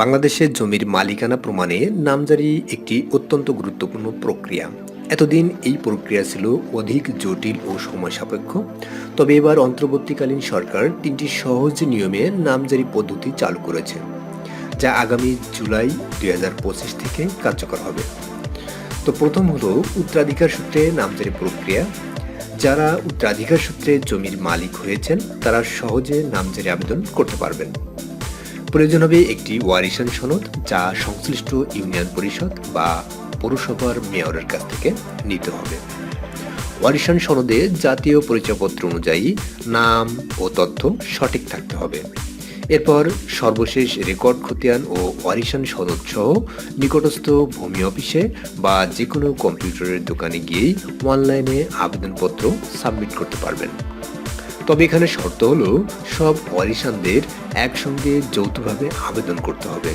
বাংলাদেশের জমির মালিকানা প্রমাণে নামজারি একটি অত্যন্ত গুরুত্বপূর্ণ প্রক্রিয়া। এতদিন এই প্রক্রিয়া ছিল অধিক জটিল ও সময় সাপেক্ষ। তবে এবার অন্তর্বর্তীকালীন সরকার তিনটি সহজ নিয়মে নামজারি পদ্ধতি চালু করেছে, যা আগামী জুলাই দুই হাজার পঁচিশ থেকে কার্যকর হবে। তো প্রথম হলো উত্তরাধিকার সূত্রে নামজারি প্রক্রিয়া। যারা উত্তরাধিকার সূত্রে জমির মালিক হয়েছেন, তারা সহজে নামজারি আবেদন করতে পারবেন। প্রয়োজন হবে একটি ওয়ারিশন সনদ যা সংশ্লিষ্ট ইউনিয়ন পরিষদ বা পৌরসভার মেয়রের কাছ থেকে নিতে হবে। ওয়ারিশন সনদে জাতীয় পরিচয়পত্র অনুযায়ী নাম ও তথ্য সঠিক থাকতে হবে। এরপর সর্বশেষ রেকর্ড খতিয়ান ও ওয়ারিশন সনদ সহ নিকটস্থ ভূমি অফিসে বা যে কোনো কম্পিউটারের দোকানে গিয়েই অনলাইনে আবেদনপত্র সাবমিট করতে পারবেন। তবে এখানে শর্ত হলো, সব ওয়ারিশানদের একসঙ্গে যৌথভাবে আবেদন করতে হবে।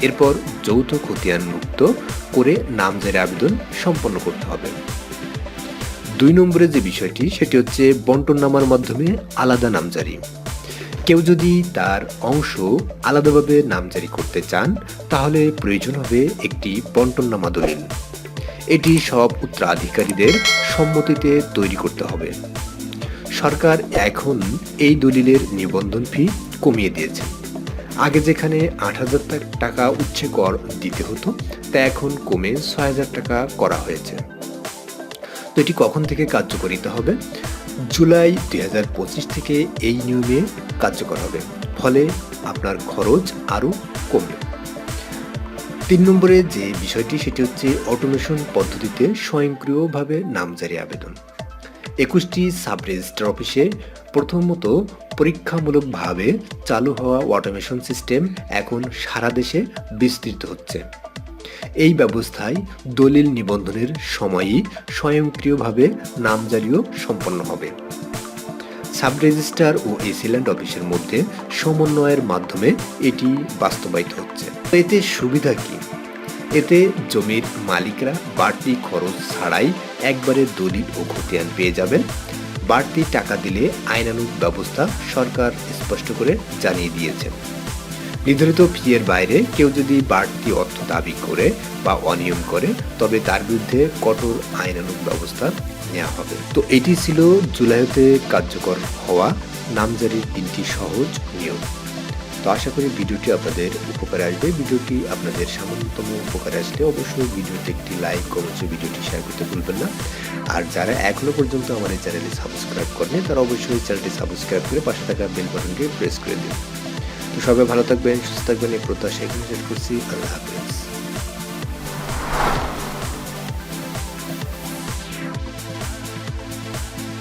এরপর যৌথ খতিয়ান মুক্ত করে নামজারি আবেদন সম্পন্ন করতে হবে। দুই নম্বরে যে বিষয়টি, সেটি হচ্ছে বন্টন নামার মাধ্যমে আলাদা নামজারি। কেউ যদি তার অংশ আলাদাভাবে নামজারি করতে চান, তাহলে প্রয়োজন হবে একটি বন্টননামা দলিল। এটি সব উত্তরাধিকারীদের সম্মতিতে তৈরি করতে হবে। সরকার এখন এই দলিলের নিবন্ধন ফি কমিয়ে দিয়েছে। আগে যেখানে আট হাজার টাকা উচ্ছে কর দিতে হতো, তা এখন কমে ছয় হাজার টাকা করা হয়েছে। তো এটি কখন থেকে কার্যকরিত হবে? জুলাই দুই হাজার পঁচিশ থেকে এই নিয়মে কার্যকর হবে। ফলে আপনার খরচ আরও কমবে। তিন নম্বরে যে বিষয়টি, সেটি হচ্ছে অটোমেশন পদ্ধতিতে স্বয়ংক্রিয়ভাবে নামজারি আবেদন। একুশটি সাব রেজিস্টার অফিসে প্রথমত পরীক্ষামূলকভাবে চালু হওয়া অটোমেশন সিস্টেম এখন সারা দেশে বিস্তৃত হচ্ছে। এই ব্যবস্থায় দলিল নিবন্ধনের সময়ই স্বয়ংক্রিয়ভাবে নামজারিও সম্পন্ন হবে। সাব রেজিস্ট্রার ও এসিল্যান্ড অফিসের মধ্যে সমন্বয়ের মাধ্যমে এটি বাস্তবায়িত হচ্ছে। এতে সুবিধা কি? এতে জমির মালিকরা বাড়তি খরচ ছাড়াই একবারে দলিল ও খতিয়ান পেয়ে যাবেন। বাড়তি টাকা দিলে আইনানুগ ব্যবস্থা সরকার স্পষ্ট করে জানিয়ে দিয়েছেন। নির্ধারিত ফিয়ের বাইরে কেউ যদি বাড়তি অর্থ দাবি করে বা অনিয়ম করে, তবে তার বিরুদ্ধে কঠোর আইনানুগ ব্যবস্থা নেওয়া হবে। তো এটি ছিল জুলাইতে কার্যকর হওয়া নামজারির তিনটি সহজ নিয়ম। তো আশা করি ভিডিওটি আপনাদের উপকারে আসবে। ভিডিওটি আপনাদের সামান্যতম উপকারে আসলে অবশ্যই ভিডিওতে একটি লাইক কমেন্টস ভিডিওটি শেয়ার করতে ভুলবেন না। আর যারা এখনও পর্যন্ত আমার এই চ্যানেলে সাবস্ক্রাইব করেনি তারা অবশ্যই চ্যানেলটি সাবস্ক্রাইব করে পাশে থাকা বেল বাটনটি প্রেস করে দিন। তো সবাই ভালো থাকবেন, সুস্থ থাকবেন, এই প্রত্যাশা এখানে শেষ করছি। আল্লাহ হাফিজ।